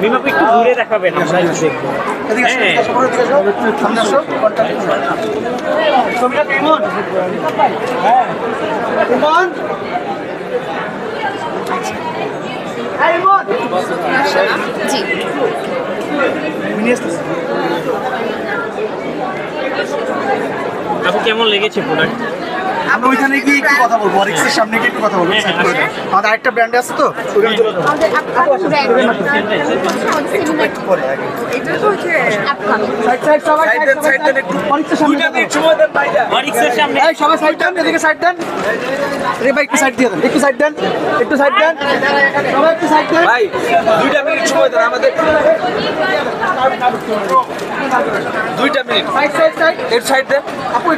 বিমাকে একটু ঘুরে দেখাবেন আমরা একটু দেখব আসো, হ্যাঁ। ছবিটা কেমন? হ্যাঁ। কেমন? জি আপু কেমন লেগেছে প্রোডাক্ট আমরা ওইখানে গিয়ে একটু কথা বলব অরিক্সের সামনে গিয়ে একটু কথা বলব হ্যাঁ, সাইড করে হ্যাঁ, দাও। আমাদের আরেকটা ব্র্যান্ড আছে তো ওইখানে চলে যাব। ব্র্যান্ড আগে। এটা তো হচ্ছে আপকামিং সাইড সাইড সবাই সাইড দেন সাইড দেন একটু। অরিক্সের সামনে সময় দেন ভাই অরিক্সের সামনে। এই সবাই সাইড দেন এদিকে সাইড দেন। রে ভাই একটু সাইড দিয়ে দেন একটু সাইড দেন একটু সাইড দেন। সবাই একটু সাইড দেন। ভাই দুইটা মিনিট সময় দেন আমাদের। দুইটা মিনিট। সাইড সাইড সাইড এর সাইড দেন। আপু